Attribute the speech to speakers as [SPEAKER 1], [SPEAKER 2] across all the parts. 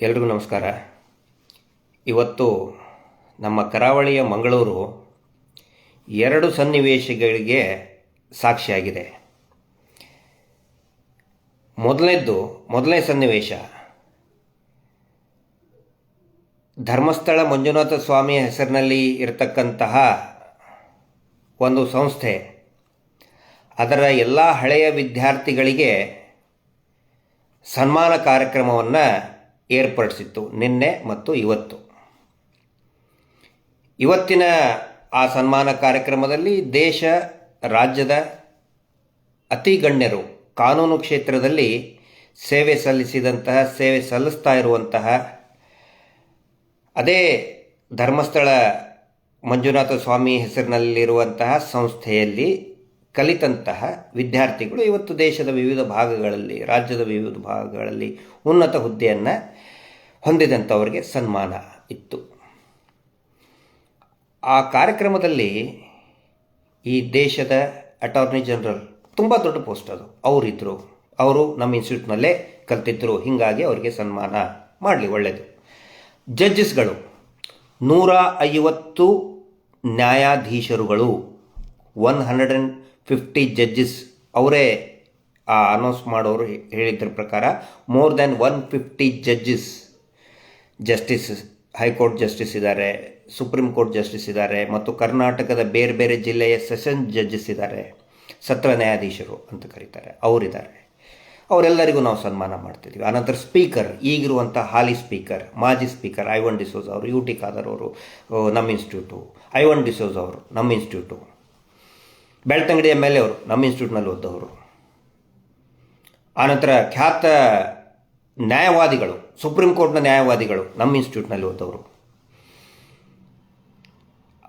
[SPEAKER 1] ಎಲ್ರಿಗೂ ನಮಸ್ಕಾರ. ಇವತ್ತು ನಮ್ಮ ಕರಾವಳಿಯ ಮಂಗಳೂರು ಎರಡು ಸನ್ನಿವೇಶಗಳಿಗೆ ಸಾಕ್ಷಿಯಾಗಿದೆ. ಮೊದಲನೇದ್ದು, ಮೊದಲನೇ ಸನ್ನಿವೇಶ. ಧರ್ಮಸ್ಥಳ ಮಂಜುನಾಥ ಸ್ವಾಮಿಯ ಹೆಸರಿನಲ್ಲಿ ಇರತಕ್ಕಂತಹ ಒಂದು ಸಂಸ್ಥೆ. ಅದರ ಎಲ್ಲ ಹಳೆಯ ವಿದ್ಯಾರ್ಥಿಗಳಿಗೆ ಸನ್ಮಾನ ಕಾರ್ಯಕ್ರಮವನ್ನು ಏರ್ಪಡಿಸಿತ್ತು ನಿನ್ನೆ ಮತ್ತು ಇವತ್ತು. ಇವತ್ತಿನ ಆ ಸನ್ಮಾನ ಕಾರ್ಯಕ್ರಮದಲ್ಲಿ ದೇಶ, ರಾಜ್ಯದ ಅತಿ ಗಣ್ಯರು ಕಾನೂನು ಕ್ಷೇತ್ರದಲ್ಲಿ ಸೇವೆ ಸಲ್ಲಿಸಿದಂತಹ, ಸೇವೆ ಸಲ್ಲಿಸ್ತಾ ಇರುವಂತಹ, ಅದೇ ಧರ್ಮಸ್ಥಳ ಮಂಜುನಾಥ ಸ್ವಾಮಿ ಹೆಸರಿನಲ್ಲಿರುವಂತಹ ಸಂಸ್ಥೆಯಲ್ಲಿ ಕಲಿತಂತಹ ವಿದ್ಯಾರ್ಥಿಗಳು ಇವತ್ತು ದೇಶದ ವಿವಿಧ ಭಾಗಗಳಲ್ಲಿ, ರಾಜ್ಯದ ವಿವಿಧ ಭಾಗಗಳಲ್ಲಿ ಉನ್ನತ ಹುದ್ದೆಯನ್ನು ಹೊಂದಿದಂಥವರಿಗೆ ಸನ್ಮಾನ ಇತ್ತು. ಆ ಕಾರ್ಯಕ್ರಮದಲ್ಲಿ ಈ ದೇಶದ ಅಟಾರ್ನಿ ಜನರಲ್ ತುಂಬ ದೊಡ್ಡ ಪೋಸ್ಟ್ ಅದು. ಅವರಿದ್ದರು ಅವರು ನಮ್ಮ ಇನ್ಸ್ಟಿಟ್ಯೂಟ್ನಲ್ಲೇ ಕಲ್ತಿದ್ದರು ಹೀಗಾಗಿ ಅವರಿಗೆ ಸನ್ಮಾನ ಮಾಡಲಿ ಒಳ್ಳೆಯದು ಜಡ್ಜಸ್ಗಳು, ನೂರ ಐವತ್ತು ನ್ಯಾಯಾಧೀಶರುಗಳು one hundred and fifty judges ಅವರೇ ಅನೌನ್ಸ್ ಮಾಡೋರು ಹೇಳಿದ್ರ ಪ್ರಕಾರ more than one fifty judges justice high court justice ಇದ್ದಾರೆ ಸುಪ್ರೀಂ ಕೋರ್ಟ್ ಜಸ್ಟಿಸ್ ಇದ್ದಾರೆ ಮತ್ತು ಕರ್ನಾಟಕದ ಬೇರೆ ಬೇರೆ ಜಿಲ್ಲೆಯ ಸೆಷನ್ ಜಡ್ಜಸ್ ಇದ್ದಾರೆ ಸತ್ರ ನ್ಯಾಯಾಧೀಶರು ಅಂತ ಕರೀತಾರೆ, ಅವರಿದ್ದಾರೆ. ಅವರೆಲ್ಲರಿಗೂ ನಾವು ಸನ್ಮಾನ ಮಾಡ್ತಿದ್ದೀವಿ ಆನಂತರ ಸ್ಪೀಕರ್ ಈಗಿರುವಂಥ ಹಾಲಿ ಸ್ಪೀಕರ್ ಮಾಜಿ ಸ್ಪೀಕರ್ ಐವನ್ ಡಿಸೋಸ್ ಅವರು ಯು ಟಿ ಖಾದರ್ ಅವರು ನಮ್ಮ ಇನ್ಸ್ಟಿಟ್ಯೂಟು ಐವನ್ ಡಿಸೋಸ್ ಅವರು, ನಮ್ಮ institute Belthangady M L A ಅವರು, ನಮ್ಮ ಇನ್ಸ್ಟಿಟ್ಯೂಟ್ನಲ್ಲಿ ಓದ್ದವರು. ಆನಂತರ ಖ್ಯಾತ ನ್ಯಾಯವಾದಿಗಳು, ಸುಪ್ರೀಂ ಕೋರ್ಟ್ನ ನ್ಯಾಯವಾದಿಗಳು, ನಮ್ಮ ಇನ್ಸ್ಟಿಟ್ಯೂಟ್ನಲ್ಲಿ ಓದ್ದವರು.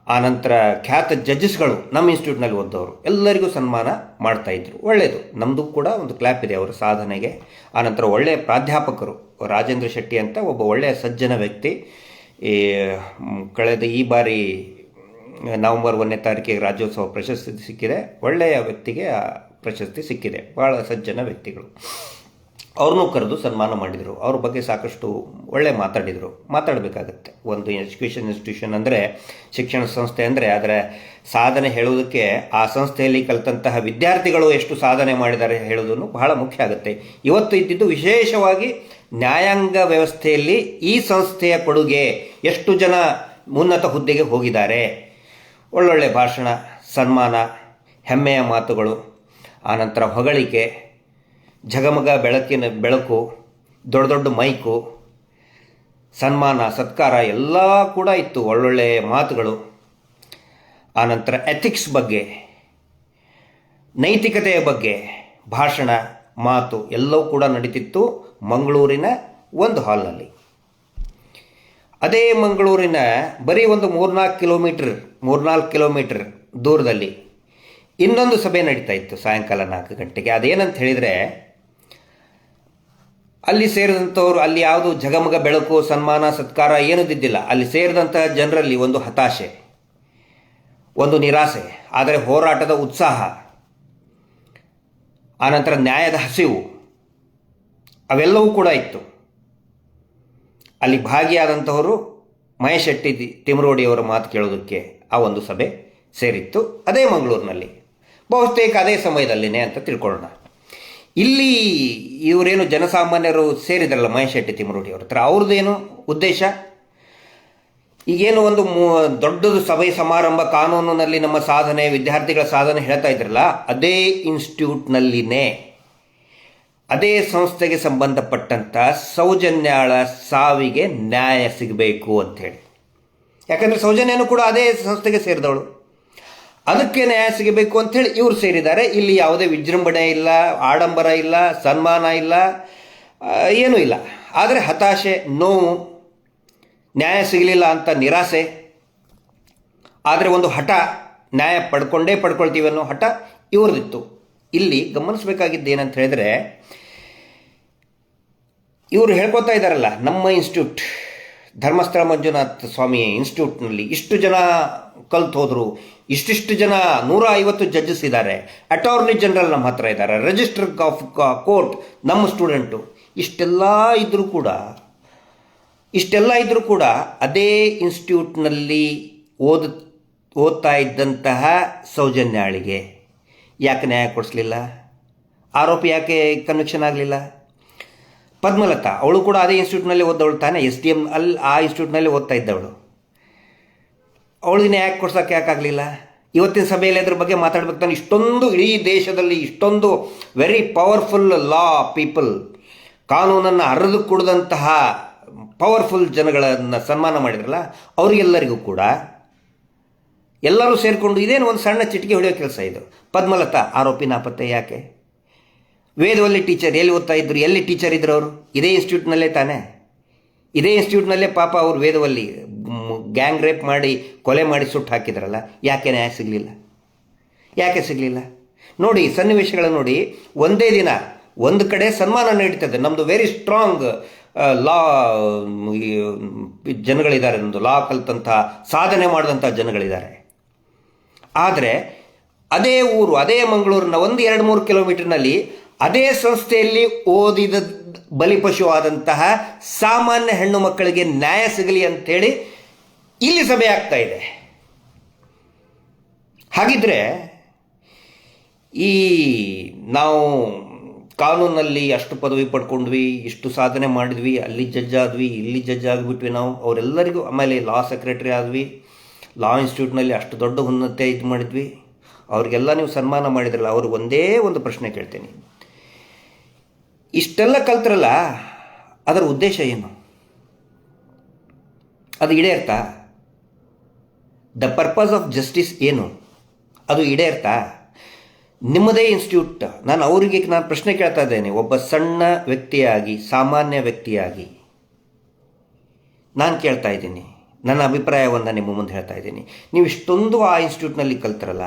[SPEAKER 1] ಆನಂತರ ಖ್ಯಾತ ಜಡ್ಜಸ್ಗಳು, ನಮ್ಮ ಇನ್ಸ್ಟಿಟ್ಯೂಟ್ನಲ್ಲಿ ಓದ್ದವರು. ಎಲ್ಲರಿಗೂ ಸನ್ಮಾನ ಮಾಡ್ತಾ ಇದ್ರು. ಒಳ್ಳೆಯದು ನಮ್ಮದು ಕೂಡ ಒಂದು ಕ್ಲಾಪ್ ಇದೆ ಅವರ ಸಾಧನೆಗೆ. ಆನಂತರ ಒಳ್ಳೆಯ ಪ್ರಾಧ್ಯಾಪಕರು, ರಾಜೇಂದ್ರ ಶೆಟ್ಟಿ ಅಂತ ಒಬ್ಬ ಒಳ್ಳೆಯ ಸಜ್ಜನ ವ್ಯಕ್ತಿ. ಈ ಕಳೆದ ಈ ಬಾರಿ ನವೆಂಬರ್ ಒಂದನೇ ತಾರೀಕಿಗೆ ರಾಜ್ಯೋತ್ಸವ ಪ್ರಶಸ್ತಿ ಸಿಕ್ಕಿದೆ. ಒಳ್ಳೆಯ ವ್ಯಕ್ತಿಗೆ ಆ ಪ್ರಶಸ್ತಿ ಸಿಕ್ಕಿದೆ. ಭಾಳ ಸಜ್ಜನ ವ್ಯಕ್ತಿಗಳು. ಅವ್ರನ್ನೂ ಕರೆದು ಸನ್ಮಾನ ಮಾಡಿದರು. ಅವ್ರ ಬಗ್ಗೆ ಸಾಕಷ್ಟು ಒಳ್ಳೆ ಮಾತಾಡಿದರು. ಮಾತಾಡಬೇಕಾಗತ್ತೆ. ಒಂದು ಎಜುಕೇಷನ್ ಇನ್ಸ್ಟಿಟ್ಯೂಷನ್ ಅಂದರೆ ಶಿಕ್ಷಣ ಸಂಸ್ಥೆ ಅಂದರೆ ಅದರ ಸಾಧನೆ ಹೇಳುವುದಕ್ಕೆ ಆ ಸಂಸ್ಥೆಯಲ್ಲಿ ಕಲಿತಂತಹ ವಿದ್ಯಾರ್ಥಿಗಳು ಎಷ್ಟು ಸಾಧನೆ ಮಾಡಿದ್ದಾರೆ ಹೇಳೋದನ್ನು ಬಹಳ ಮುಖ್ಯ ಆಗುತ್ತೆ. ಇವತ್ತು ಇದ್ದಿದ್ದು ವಿಶೇಷವಾಗಿ ನ್ಯಾಯಾಂಗ ವ್ಯವಸ್ಥೆಯಲ್ಲಿ ಈ ಸಂಸ್ಥೆಯ ಕೊಡುಗೆ ಎಷ್ಟು ಜನ ಉನ್ನತ ಹುದ್ದೆಗೆ ಹೋಗಿದ್ದಾರೆ. ಒಳ್ಳೊಳ್ಳೆ ಭಾಷಣ, ಸನ್ಮಾನ, ಹೆಮ್ಮೆಯ ಮಾತುಗಳು. ಆನಂತರ ಹೊಗಳಿಕೆ, ಝಗಮಗ ಬೆಳಕಿನ ಬೆಳಕು, ದೊಡ್ಡ ದೊಡ್ಡ ಮೈಕು, ಸನ್ಮಾನ, ಸತ್ಕಾರ ಎಲ್ಲ ಕೂಡ ಇತ್ತು ಒಳ್ಳೊಳ್ಳೆ ಮಾತುಗಳು. ಆನಂತರ ಎಥಿಕ್ಸ್ ಬಗ್ಗೆ, ನೈತಿಕತೆಯ ಬಗ್ಗೆ ಭಾಷಣ, ಮಾತು ಎಲ್ಲವೂ ಕೂಡ ನಡೀತಿತ್ತು ಮಂಗಳೂರಿನ ಒಂದು ಹಾಲ್ನಲ್ಲಿ ಅದೇ ಮಂಗಳೂರಿನ ಬರೀ ಒಂದು ಮೂರ್ನಾಲ್ಕು ಕಿಲೋಮೀಟ್ರ್ ಮೂರ್ನಾಲ್ಕು ಕಿಲೋಮೀಟ್ರ್ ದೂರದಲ್ಲಿ ಇನ್ನೊಂದು ಸಭೆ ನಡೀತಾ ಇತ್ತು ಸಾಯಂಕಾಲ ನಾಲ್ಕು ಗಂಟೆಗೆ. ಅದೇನಂತ ಹೇಳಿದರೆ, ಅಲ್ಲಿ ಸೇರಿದಂಥವ್ರು ಅಲ್ಲಿ ಯಾವುದು ಜಗಮಗ ಬೆಳಕು, ಸನ್ಮಾನ, ಸತ್ಕಾರ ಏನೂ ಇದ್ದಿಲ್ಲ ಅಲ್ಲಿ ಸೇರಿದಂತಹ ಜನರಲ್ಲಿ ಒಂದು ಹತಾಶೆ, ಒಂದು ನಿರಾಸೆ, ಆದರೆ ಹೋರಾಟದ ಉತ್ಸಾಹ ಆನಂತರ ನ್ಯಾಯದ ಹಸಿವು, ಅವೆಲ್ಲವೂ ಕೂಡ ಇತ್ತು. ಅಲ್ಲಿ ಭಾಗಿಯಾದಂಥವರು ಮಹೇಶ್ ಶೆಟ್ಟಿ ತಿಮರೋಡಿಯವರ ಮಾತು ಕೇಳೋದಕ್ಕೆ ಆ ಒಂದು ಸಭೆ ಸೇರಿತ್ತು ಅದೇ ಮಂಗಳೂರಿನಲ್ಲಿ. ಬಹುತೇಕ ಅದೇ ಸಮಯದಲ್ಲಿನೇ ಅಂತ ತಿಳ್ಕೊಳ್ಳೋಣ. ಇಲ್ಲಿ ಇವರೇನು ಜನಸಾಮಾನ್ಯರು ಸೇರಿದ್ರಲ್ಲ ಮಹೇಶ್ ಶೆಟ್ಟಿ ತಿಮರೋಡಿ ಅವ್ರ ಹತ್ರ, ಅವ್ರದ್ದೇನು ಉದ್ದೇಶ? ಈಗೇನು ಒಂದು ದೊಡ್ಡದು ಸಭೆ ಸಮಾರಂಭ ಕಾನೂನಿನಲ್ಲಿ ನಮ್ಮ ಸಾಧನೆ, ವಿದ್ಯಾರ್ಥಿಗಳ ಸಾಧನೆ ಹೇಳ್ತಾ ಇದ್ರಲ್ಲ, ಅದೇ ಇನ್ಸ್ಟಿಟ್ಯೂಟ್ನಲ್ಲಿನೇ ಅದೇ ಸಂಸ್ಥೆಗೆ ಸಂಬಂಧಪಟ್ಟಂಥ ಸೌಜನ್ಯಾಳ ಸಾವಿಗೆ ನ್ಯಾಯ ಸಿಗಬೇಕು ಅಂಥೇಳಿ ಯಾಕಂದರೆ ಸೌಜನ್ಯನೂ ಕೂಡ ಅದೇ ಸಂಸ್ಥೆಗೆ ಸೇರಿದವಳು. ಅದಕ್ಕೆ ನ್ಯಾಯ ಸಿಗಬೇಕು ಅಂಥೇಳಿ ಇವರು ಸೇರಿದ್ದಾರೆ. ಇಲ್ಲಿ ಯಾವುದೇ ವಿಜೃಂಭಣೆ ಇಲ್ಲ, ಆಡಂಬರ ಇಲ್ಲ, ಸನ್ಮಾನ ಇಲ್ಲ ಏನೂ ಇಲ್ಲ. ಆದರೆ ಹತಾಶೆ, ನೋವು, ನ್ಯಾಯ ಸಿಗಲಿಲ್ಲ ಅಂತ ನಿರಾಸೆ, ಆದರೆ ಒಂದು ಹಠ ನ್ಯಾಯ ಪಡ್ಕೊಂಡೇ ಪಡ್ಕೊಳ್ತೀವಿ ಅನ್ನೋ ಹಠ ಇವ್ರದಿತ್ತು ಇಲ್ಲಿ ಗಮನಿಸಬೇಕಾಗಿದ್ದು ಏನಂತ ಹೇಳಿದ್ರೆ, ಇವರು ಹೇಳ್ಕೊತಾ ಇದ್ದಾರಲ್ಲ, ನಮ್ಮ ಇನ್ಸ್ಟಿಟ್ಯೂಟ್, ಧರ್ಮಸ್ಥಳ ಮಂಜುನಾಥ ಸ್ವಾಮಿ ಇನ್ಸ್ಟಿಟ್ಯೂಟ್ನಲ್ಲಿ ಇಷ್ಟು ಜನ ಕಲ್ತು ಹೋದರು, ಇಷ್ಟಿಷ್ಟು ಜನ ನೂರ ಐವತ್ತು ಜಡ್ಜಸ್ ಇದ್ದಾರೆ, ಅಟಾರ್ನಿ ಜನರಲ್ ನಮ್ಮ ಹತ್ರ ಇದ್ದಾರೆ, ರಿಜಿಸ್ಟರ್ ಆಫ್ ಕೋರ್ಟ್ ನಮ್ಮ ಸ್ಟೂಡೆಂಟು, ಇಷ್ಟೆಲ್ಲ ಇದ್ದರೂ ಕೂಡ, ಇಷ್ಟೆಲ್ಲ ಇದ್ದರೂ ಕೂಡ ಅದೇ ಇನ್ಸ್ಟಿಟ್ಯೂಟ್ನಲ್ಲಿ ಓದ, ಓದ್ತಾ ಇದ್ದಂತಹ ಸೌಜನ್ಯಾಳಿಗೆ ಯಾಕೆ ನ್ಯಾಯ ಕೊಡಿಸ್ಲಿಲ್ಲ? ಆರೋಪಿ ಯಾಕೆ ಕನ್ವಿಕ್ಷನ್ ಆಗಲಿಲ್ಲ? ಪದ್ಮಲತಾ, ಅವಳು ಕೂಡ ಅದೇ ಇನ್ಸ್ಟಿಟ್ಯೂಟ್ನಲ್ಲಿ ಓದ್ದವಳು ತಾನೆ? ಎಸ್ ಡಿ ಎಂ ಅಲ್ಲಿ ಆ ಇನ್ಸ್ಟಿಟ್ಯೂಟ್ನಲ್ಲಿ ಓದ್ತಾ ಇದ್ದವಳು. ಅವಳಿಗೆ ನ್ಯಾಯ ಕೊಡ್ಸೋಕೆ ಯಾಕಾಗಲಿಲ್ಲ ಇವತ್ತಿನ ಸಭೆಯಲ್ಲಿ ಅದ್ರ ಬಗ್ಗೆ ಮಾತಾಡ್ಬೇಕು ತಾನೆ. ಇಷ್ಟೊಂದು ಇಡೀ ದೇಶದಲ್ಲಿ ಇಷ್ಟೊಂದು ವೆರಿ ಪವರ್ಫುಲ್ ಲಾ ಪೀಪಲ್ ಕಾನೂನನ್ನು ಹರಿದು ಕುಡಿದಂತಹ ಪವರ್ಫುಲ್ ಜನಗಳನ್ನು ಸನ್ಮಾನ ಮಾಡಿದ್ರಲ್ಲ, ಅವರಿಗೆಲ್ಲರಿಗೂ ಕೂಡ ಎಲ್ಲರೂ ಸೇರಿಕೊಂಡು ಇದೇನು ಒಂದು ಸಣ್ಣ ಚಿಟಿಕೆ ಹೊಡೆಯೋ ಕೆಲಸ ಇದು? ಪದ್ಮಲತಾ, ಆರೋಪಿ ನಾಪತ್ತೆ ಯಾಕೆ? ವೇದವಲ್ಲಿ ಟೀಚರ್ ಎಲ್ಲಿ ಓದ್ತಾ ಇದ್ರು, ಎಲ್ಲಿ ಟೀಚರ್ ಇದ್ರು ಅವರು? ಇದೇ ಇನ್ಸ್ಟಿಟ್ಯೂಟ್ನಲ್ಲೇ ತಾನೇ? ಇದೇ ಇನ್ಸ್ಟಿಟ್ಯೂಟ್ನಲ್ಲೇ ಪಾಪ ಅವರು ವೇದವಲ್ಲಿ ಗ್ಯಾಂಗ್ ರೇಪ್ ಮಾಡಿ, ಕೊಲೆ ಮಾಡಿ ಸುಟ್ಟು ಹಾಕಿದ್ರಲ್ಲ, ಯಾಕೆ ನ್ಯಾಯ ಸಿಗಲಿಲ್ಲ? ಯಾಕೆ ಸಿಗಲಿಲ್ಲ? ನೋಡಿ, ಸನ್ನಿವೇಶಗಳನ್ನು ನೋಡಿ, ಒಂದೇ ದಿನ ಒಂದು ಕಡೆ ಸನ್ಮಾನ ನೀಡ್ತದೆ. ನಮ್ಮದು ವೆರಿ ಸ್ಟ್ರಾಂಗ್ ಲಾ ಜನಗಳಿದ್ದಾರೆ ನಮ್ಮದು ಲಾ ಕಲಿತಂಥ, ಸಾಧನೆ ಮಾಡಿದಂಥ ಜನಗಳಿದ್ದಾರೆ. ಆದರೆ ಅದೇ ಊರು, ಅದೇ ಮಂಗಳೂರಿನ ಒಂದು ಎರಡು ಮೂರು ಕಿಲೋಮೀಟರ್ನಲ್ಲಿ ಅದೇ ಸಂಸ್ಥೆಯಲ್ಲಿ ಓದಿದ ಬಲಿಪಶು ಆದಂತಹ ಸಾಮಾನ್ಯ ಹೆಣ್ಣು ಮಕ್ಕಳಿಗೆ ನ್ಯಾಯ ಸಿಗಲಿ ಅಂಥೇಳಿ ಇಲ್ಲಿ ಸಭೆ ಆಗ್ತಾ ಇದೆ. ಹಾಗಿದ್ರೆ ಈ ನಾವು ಕಾನೂನಲ್ಲಿ ಅಷ್ಟು ಪದವಿ ಪಡ್ಕೊಂಡ್ವಿ, ಇಷ್ಟು ಸಾಧನೆ ಮಾಡಿದ್ವಿ, ಅಲ್ಲಿ ಜಡ್ಜ್ ಆದ್ವಿ ಇಲ್ಲಿ ಜಡ್ಜ್ ಆಗಿಬಿಟ್ವಿ ನಾವು, ಅವರೆಲ್ಲರಿಗೂ ಆಮೇಲೆ ಲಾ ಸೆಕ್ರೆಟರಿ ಆದ್ವಿ. ಲಾ ಇನ್ಸ್ಟಿಟ್ಯೂಟ್ನಲ್ಲಿ ಅಷ್ಟು ದೊಡ್ಡ ಉನ್ನತೆ ಇದು ಮಾಡಿದ್ವಿ. ಅವ್ರಿಗೆಲ್ಲ ನೀವು ಸನ್ಮಾನ ಮಾಡಿದ್ರಲ್ಲ ಅವ್ರಿಗೆ ಒಂದೇ ಒಂದು ಪ್ರಶ್ನೆ ಕೇಳ್ತೀನಿ. ಇಷ್ಟೆಲ್ಲ ಕಲ್ತ್ರಲ್ಲ, ಅದರ ಉದ್ದೇಶ ಏನು? ಅದು ಈಡೇರ್ತಾ ದ ಪರ್ಪಸ್ ಆಫ್ ಜಸ್ಟಿಸ್ ಏನು? ಅದು ಈಡೇರ್ತಾ ನಿಮ್ಮದೇ ಇನ್ಸ್ಟಿಟ್ಯೂಟ್ ನಾನು ಅವರಿಗೆ ನಾನು ಪ್ರಶ್ನೆ ಕೇಳ್ತಾ ಇದ್ದೇನೆ. ಒಬ್ಬ ಸಣ್ಣ ವ್ಯಕ್ತಿಯಾಗಿ, ಸಾಮಾನ್ಯ ವ್ಯಕ್ತಿಯಾಗಿ, ನಾನು ಕೇಳ್ತಾ ಇದ್ದೀನಿ. ನನ್ನ ಅಭಿಪ್ರಾಯವನ್ನು ನಿಮ್ಮ ಮುಂದೆ ಹೇಳ್ತಾ ಇದ್ದೀನಿ. ನೀವು ಇಷ್ಟೊಂದು ಆ ಇನ್ಸ್ಟಿಟ್ಯೂಟ್ನಲ್ಲಿ ಕಲ್ತರಲ್ಲ?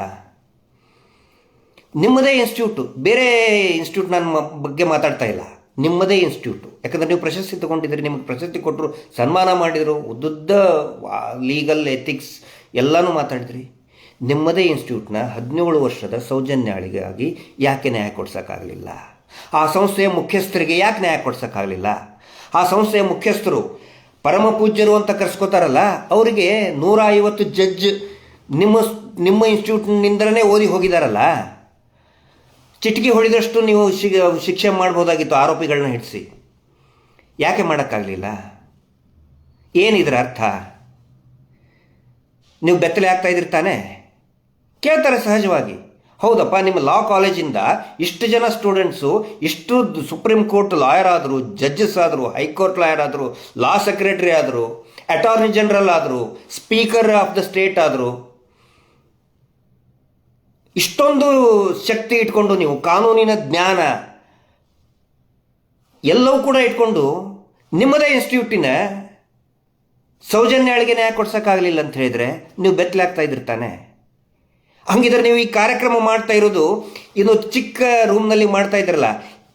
[SPEAKER 1] ನಿಮ್ಮದೇ ಇನ್ಸ್ಟಿಟ್ಯೂಟು. ಬೇರೆ ಇನ್ಸ್ಟಿಟ್ಯೂಟ್ ನನ್ನ ಬಗ್ಗೆ ಮಾತಾಡ್ತಾ ಇಲ್ಲ. ನಿಮ್ಮದೇ ಇನ್ಸ್ಟಿಟ್ಯೂಟು. ಯಾಕಂದರೆ ನೀವು ಪ್ರಶಸ್ತಿ ತೊಗೊಂಡಿದ್ದೀರಿ, ನಿಮಗೆ ಪ್ರಶಸ್ತಿ ಕೊಟ್ಟರು, ಸನ್ಮಾನ ಮಾಡಿದರು, ಉದ್ದುದ್ದ ಲೀಗಲ್, ಎಥಿಕ್ಸ್ ಎಲ್ಲನೂ ಮಾತಾಡಿದ್ರಿ. ನಿಮ್ಮದೇ ಇನ್ಸ್ಟಿಟ್ಯೂಟ್ನ ಹದಿನೇಳು ವರ್ಷದ ಸೌಜನ್ಯಾಳಿಗಾಗಿ ಯಾಕೆ ನ್ಯಾಯ ಕೊಡ್ಸೋಕ್ಕಾಗಲಿಲ್ಲ? ಆ ಸಂಸ್ಥೆಯ ಮುಖ್ಯಸ್ಥರಿಗೆ ಯಾಕೆ ನ್ಯಾಯ ಕೊಡ್ಸೋಕ್ಕಾಗಲಿಲ್ಲ? ಆ ಸಂಸ್ಥೆಯ ಮುಖ್ಯಸ್ಥರು ಪರಮ ಪೂಜ್ಯರು ಅಂತ ಕರೆಸ್ಕೋತಾರಲ್ಲ, ಅವರಿಗೆ ನೂರ ಐವತ್ತು ಜಡ್ಜ್ ನಿಮ್ಮ ನಿಮ್ಮ ಇನ್ಸ್ಟಿಟ್ಯೂಟ್ನಿಂದಲೇ ಓದಿ ಹೋಗಿದಾರಲ್ಲ. ಚಿಟಿಕೆ ಹೊಡೆದಷ್ಟು ನೀವು ಶಿಕ್ಷೆ ಮಾಡ್ಬೋದಾಗಿತ್ತು ಆರೋಪಿಗಳನ್ನ ಹಿಡಿಸಿ. ಯಾಕೆ ಮಾಡೋಕ್ಕಾಗಲಿಲ್ಲ? ಏನಿದ್ರ ಅರ್ಥ? ನೀವು ಬೆತ್ತಲೆ ಆಗ್ತಾ ಇದ್ದೀರಿ ತಾನೇ? ಕೇಳ್ತಾರೆ ಸಹಜವಾಗಿ. ಹೌದಪ್ಪ, ನಿಮ್ಮ ಲಾ ಕಾಲೇಜಿಂದ ಇಷ್ಟು ಜನ ಸ್ಟೂಡೆಂಟ್ಸು ಇಷ್ಟು ಸುಪ್ರೀಂ ಕೋರ್ಟ್ ಲಾಯರ್ ಆದರು ಜಡ್ಜಸ್ ಆದರು ಹೈಕೋರ್ಟ್ ಲಾಯರ್ ಆದರು ಲಾ ಸೆಕ್ರೆಟರಿ ಆದರು ಅಟಾರ್ನಿ ಜನರಲ್ ಆದರು ಸ್ಪೀಕರ್ ಆಫ್ ದ ಸ್ಟೇಟ್ ಆದರು, ಇಷ್ಟೊಂದು ಶಕ್ತಿ ಇಟ್ಕೊಂಡು ನೀವು, ಕಾನೂನಿನ ಜ್ಞಾನ ಎಲ್ಲವೂ ಕೂಡ ಇಟ್ಕೊಂಡು ನಿಮ್ಮದೇ ಇನ್ಸ್ಟಿಟ್ಯೂಟಿನ ಸೌಜನ್ಯಾಳಿಗೆ ನ್ಯಾಯ ಕೊಡ್ಸೋಕ್ಕಾಗಲಿಲ್ಲ ಅಂತ ಹೇಳಿದ್ರೆ, ನೀವು ಬೆತ್ತಲಾಗ್ತಾ ಇದ್ರಿ ತಾನೆ ಹಂಗಿದ್ರೆ ನೀವು ಈ ಕಾರ್ಯಕ್ರಮ ಮಾಡ್ತಾ ಇರೋದು ಇದು ಚಿಕ್ಕ ರೂಮ್ನಲ್ಲಿ ಮಾಡ್ತಾ ಇದ್ರಲ್ಲ,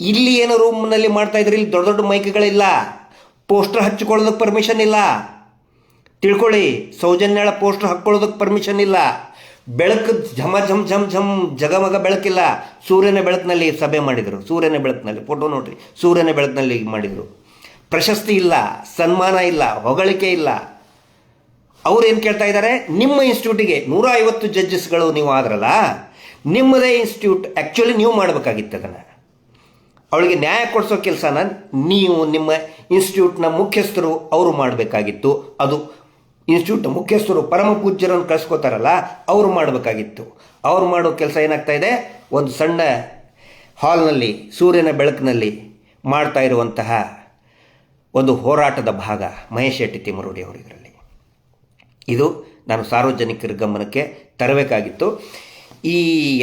[SPEAKER 1] ಇಲ್ಲಿ ಏನೋ ರೂಮ್ನಲ್ಲಿ ಮಾಡ್ತಾ ಇದ್ರಿ? ಇಲ್ಲಿ ದೊಡ್ಡ ದೊಡ್ಡ ಮೈಕ್ಗಳಿಲ್ಲ. ಪೋಸ್ಟರ್ ಹಚ್ಚಿಕೊಳ್ಳೋದಕ್ಕೆ ಪರ್ಮಿಷನ್ ಇಲ್ಲ. ತಿಳ್ಕೊಳ್ಳಿ, ಸೌಜನ್ಯಳ ಪೋಸ್ಟರ್ ಹಾಕ್ಕೊಳ್ಳೋದಕ್ಕೆ ಪರ್ಮಿಷನ್ ಇಲ್ಲ. ಬೆಳಕು ಝಮ ಝಮ್ ಝಮ್ ಝಮ್ ಜಗಮಗ ಬೆಳಕಿಲ್ಲ. ಸೂರ್ಯನ ಬೆಳಕಿನಲ್ಲಿ ಸಭೆ ಮಾಡಿದರು. ಸೂರ್ಯನ ಬೆಳಕಿನಲ್ಲಿ ಫೋಟೋ ನೋಡ್ರಿ. ಸೂರ್ಯನ ಬೆಳಕಿನಲ್ಲಿ ಮಾಡಿದರು. ಪ್ರಶಸ್ತಿ ಇಲ್ಲ, ಸನ್ಮಾನ ಇಲ್ಲ, ಹೊಗಳಿಕೆ ಇಲ್ಲ. ಅವ್ರು ಏನು ಕೇಳ್ತಾ ಇದ್ದಾರೆ ನಿಮ್ಮ ಇನ್ಸ್ಟಿಟ್ಯೂಟಿಗೆ ನೂರ ಐವತ್ತು ಜಡ್ಜಸ್ಗಳು ನೀವು ಆದ್ರಲ್ಲ, ನಿಮ್ಮದೇ ಇನ್ಸ್ಟಿಟ್ಯೂಟ್ ಆ್ಯಕ್ಚುಲಿ ನೀವು ಮಾಡಬೇಕಾಗಿತ್ತು ಅದನ್ನು. ಅವಳಿಗೆ ನ್ಯಾಯ ಕೊಡಿಸೋ ಕೆಲಸನ ನೀವು ನಿಮ್ಮ ಇನ್ಸ್ಟಿಟ್ಯೂಟ್ನ ಮುಖ್ಯಸ್ಥರು ಅವರು ಮಾಡಬೇಕಾಗಿತ್ತು. ಅದು ಇನ್ಸ್ಟಿಟ್ಯೂಟ್ ಮುಖ್ಯಸ್ಥರು ಪರಮ ಪೂಜ್ಯರನ್ನು ಕಳಿಸ್ಕೋತಾರಲ್ಲ, ಅವರು ಮಾಡಬೇಕಾಗಿತ್ತು. ಅವ್ರು ಮಾಡೋ ಕೆಲಸ ಏನಾಗ್ತಾ ಇದೆ? ಒಂದು ಸಣ್ಣ ಹಾಲ್ನಲ್ಲಿ, ಸೂರ್ಯನ ಬೆಳಕಿನಲ್ಲಿ ಮಾಡ್ತಾ ಇರುವಂತಹ ಒಂದು ಹೋರಾಟದ ಭಾಗ ಮಹೇಶ್ ಶೆಟ್ಟಿ ತಿಮ್ಮರೋಡಿ ಅವರು ಇದರಲ್ಲಿ. ಇದು ನಾನು ಸಾರ್ವಜನಿಕರ ಗಮನಕ್ಕೆ ತರಬೇಕಾಗಿತ್ತು. ಈ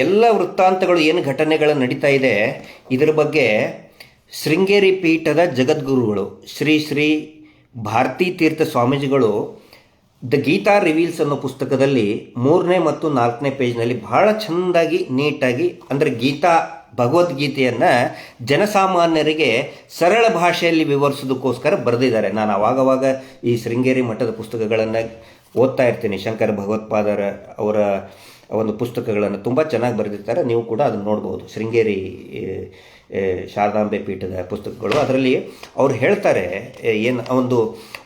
[SPEAKER 1] ಎಲ್ಲ ವೃತ್ತಾಂತಗಳು ಏನು ಘಟನೆಗಳು ನಡೀತಾ ಇದೆ, ಇದರ ಬಗ್ಗೆ ಶೃಂಗೇರಿ ಪೀಠದ ಜಗದ್ಗುರುಗಳು, ಶ್ರೀ ಶ್ರೀ ಭಾರತೀ ತೀರ್ಥ ಸ್ವಾಮೀಜಿಗಳು ದ ಗೀತಾ ರಿವೀಲ್ಸ್ ಅನ್ನೋ ಪುಸ್ತಕದಲ್ಲಿ ಮೂರನೇ ಮತ್ತು ನಾಲ್ಕನೇ ಪೇಜ್ನಲ್ಲಿ ಬಹಳ ಚೆಂದಾಗಿ, ನೀಟಾಗಿ, ಅಂದರೆ ಗೀತಾ ಭಗವದ್ಗೀತೆಯನ್ನು ಜನಸಾಮಾನ್ಯರಿಗೆ ಸರಳ ಭಾಷೆಯಲ್ಲಿ ವಿವರಿಸೋದಕ್ಕೋಸ್ಕರ ಬರೆದಿದ್ದಾರೆ. ನಾನು ಅವಾಗವಾಗ ಈ ಶೃಂಗೇರಿ ಮಠದ ಪುಸ್ತಕಗಳನ್ನು ಓದ್ತಾ ಇರ್ತೀನಿ. ಶಂಕರ ಭಗವತ್ಪಾದರ ಅವರ, ಒಂದು ಪುಸ್ತಕಗಳನ್ನು ತುಂಬ ಚೆನ್ನಾಗಿ ಬರೆದಿರ್ತಾರೆ. ನೀವು ಕೂಡ ಅದನ್ನು ನೋಡ್ಬೋದು. ಶೃಂಗೇರಿ ಶಾರದಾಂಬೆ ಪೀಠದ ಪುಸ್ತಕಗಳು. ಅದರಲ್ಲಿ ಅವ್ರು ಹೇಳ್ತಾರೆ ಏನು ಒಂದು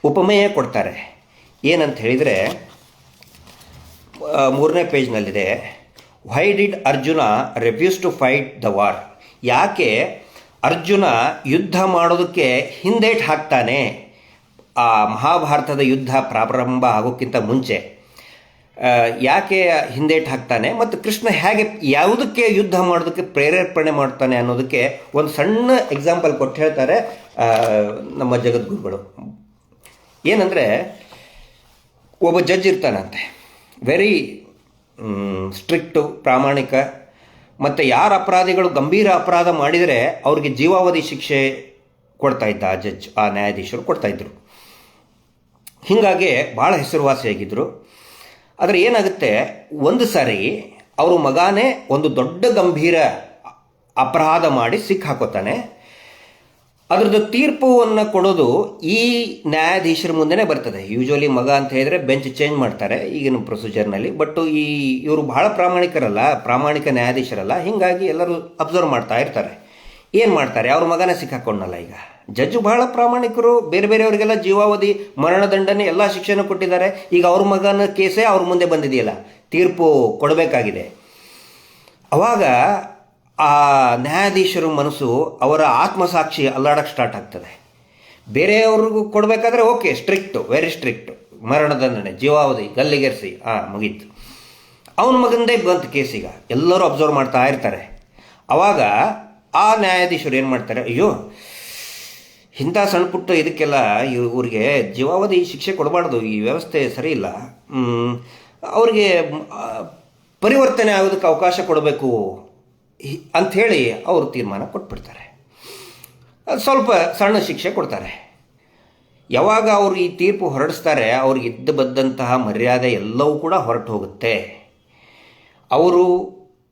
[SPEAKER 1] ಉಪಮೇಯ ಕೊಡ್ತಾರೆ. ಏನಂತ ಹೇಳಿದರೆ ಮೂರನೇ ಪೇಜ್ನಲ್ಲಿದೆ why did Arjuna refuse to fight the war ಯಾಕೆ ಅರ್ಜುನ ಯುದ್ಧ ಮಾಡೋದಕ್ಕೆ ಹಿಂದೇಟ್ ಹಾಕ್ತಾನೆ? ಆ ಮಹಾಭಾರತದ ಯುದ್ಧ ಪ್ರಾರಂಭ ಆಗೋಕ್ಕಿಂತ ಮುಂಚೆ ಯಾಕೆ ಹಿಂದೇಟು ಹಾಕ್ತಾನೆ ಮತ್ತು ಕೃಷ್ಣ ಹೇಗೆ ಯಾವುದಕ್ಕೆ ಯುದ್ಧ ಮಾಡೋದಕ್ಕೆ ಪ್ರೇರೇಪಣೆ ಮಾಡ್ತಾನೆ ಅನ್ನೋದಕ್ಕೆ ಒಂದು ಸಣ್ಣ ಎಕ್ಸಾಂಪಲ್ ಕೊಟ್ಟು ಹೇಳ್ತಾರೆ ನಮ್ಮ ಜಗದ್ಗುರುಗಳು. ಏನಂದರೆ, ಒಬ್ಬ ಜಡ್ಜ್ ಇರ್ತಾನಂತೆ. ವೆರಿ ಸ್ಟ್ರಿಕ್ಟು ಪ್ರಾಮಾಣಿಕ. ಮತ್ತು ಯಾರು ಅಪರಾಧಿಗಳು ಗಂಭೀರ ಅಪರಾಧ ಮಾಡಿದರೆ ಅವ್ರಿಗೆ ಜೀವಾವಧಿ ಶಿಕ್ಷೆ ಕೊಡ್ತಾ ಇದ್ದ ಆ ಜಡ್ಜ್, ಆ ನ್ಯಾಯಾಧೀಶರು ಕೊಡ್ತಾ ಇದ್ದರು ಹೀಗಾಗಿ ಭಾಳ ಹೆಸರುವಾಸಿಯಾಗಿದ್ದರು ಆದರೆ ಏನಾಗುತ್ತೆ, ಒಂದು ಸಾರಿ ಅವ್ರ ಮಗಾನೇ ಒಂದು ದೊಡ್ಡ ಗಂಭೀರ ಅಪರಾಧ ಮಾಡಿ ಸಿಕ್ಕಾಕೋತಾನೆ ಅದರದ್ದು ತೀರ್ಪುವನ್ನು ಕೊಡೋದು ಈ ನ್ಯಾಯಾಧೀಶರ ಮುಂದೆ ಬರ್ತದೆ. ಯೂಶ್ವಲಿ ಮಗ ಅಂತ ಹೇಳಿದ್ರೆ ಬೆಂಚ್ ಚೇಂಜ್ ಮಾಡ್ತಾರೆ ಈಗಿನ ಪ್ರೊಸೀಜರ್ನಲ್ಲಿ ಬಟ್ ಈ ಇವರು ಬಹಳ ಪ್ರಾಮಾಣಿಕರಲ್ಲ, ಪ್ರಾಮಾಣಿಕ ನ್ಯಾಯಾಧೀಶರಲ್ಲ. ಹೀಗಾಗಿ ಎಲ್ಲರೂ ಅಬ್ಸರ್ವ್ ಮಾಡ್ತಾ ಇರ್ತಾರೆ. ಏನು ಮಾಡ್ತಾರೆ? ಅವ್ರ ಮಗನೇ ಸಿಕ್ಕಾಕೊಂಡಲ್ಲ ಈಗ. ಜಡ್ಜು ಬಹಳ ಪ್ರಾಮಾಣಿಕರು, ಬೇರೆ ಬೇರೆಯವರಿಗೆಲ್ಲ ಜೀವಾವಧಿ ಮರಣದಂಡನೆ ಎಲ್ಲ ಶಿಕ್ಷೆನ ಕೊಟ್ಟಿದ್ದಾರೆ. ಈಗ ಅವ್ರ ಮಗನ ಕೇಸೇ ಅವ್ರ ಮುಂದೆ ಬಂದಿದೆಯಲ್ಲ. ತೀರ್ಪು ಕೊಡಬೇಕಾಗಿದೆ. ಅವಾಗ ಆ ನ್ಯಾಯಾಧೀಶರ ಮನಸ್ಸು ಅವರ ಆತ್ಮಸಾಕ್ಷಿ ಅಲ್ಲಾಡಕ್ಕೆ ಸ್ಟಾರ್ಟ್ ಆಗ್ತದೆ. ಬೇರೆಯವ್ರಿಗೂ ಕೊಡಬೇಕಾದ್ರೆ ಓಕೆ ಸ್ಟ್ರಿಕ್ಟು ವೆರಿ ಸ್ಟ್ರಿಕ್ಟು ಮರಣದಂಡನೆ ಜೀವಾವಧಿ, ಗಲ್ಲಿಗೆರಿಸಿ ಹಾಂ ಮುಗೀತು. ಅವನ ಮಗಂದೇ ಬಂತು ಕೇಸೀಗ ಎಲ್ಲರೂ ಅಬ್ಸರ್ವ್ ಮಾಡ್ತಾ ಇರ್ತಾರೆ. ಅವಾಗ ಆ ನ್ಯಾಯಾಧೀಶರು ಏನು ಮಾಡ್ತಾರೆ? ಅಯ್ಯೋ, ಇಂಥ ಸಣ್ಣ ಪುಟ್ಟ ಇದಕ್ಕೆಲ್ಲ ಇವ್ರಿಗೆ ಜೀವಾವಧಿ ಶಿಕ್ಷೆ ಕೊಡಬಾರ್ದು, ಈ ವ್ಯವಸ್ಥೆ ಸರಿ ಇಲ್ಲ. ಅವ್ರಿಗೆ ಪರಿವರ್ತನೆ ಆಗೋದಕ್ಕೆ ಅವಕಾಶ ಕೊಡಬೇಕು ಅಂಥೇಳಿ ಅವರು ತೀರ್ಮಾನ ಕೊಟ್ಬಿಡ್ತಾರೆ. ಸ್ವಲ್ಪ ಸಣ್ಣ ಶಿಕ್ಷೆ ಕೊಡ್ತಾರೆ. ಯಾವಾಗ ಅವರು ಈ ತೀರ್ಪು ಹೊರಡಿಸ್ತಾರೆ, ಅವ್ರಿಗೆ ಇದ್ದ ಬದ್ದಂತಹ ಮರ್ಯಾದೆ ಎಲ್ಲವೂ ಕೂಡ ಹೊರಟು ಹೋಗುತ್ತೆ ಅವರು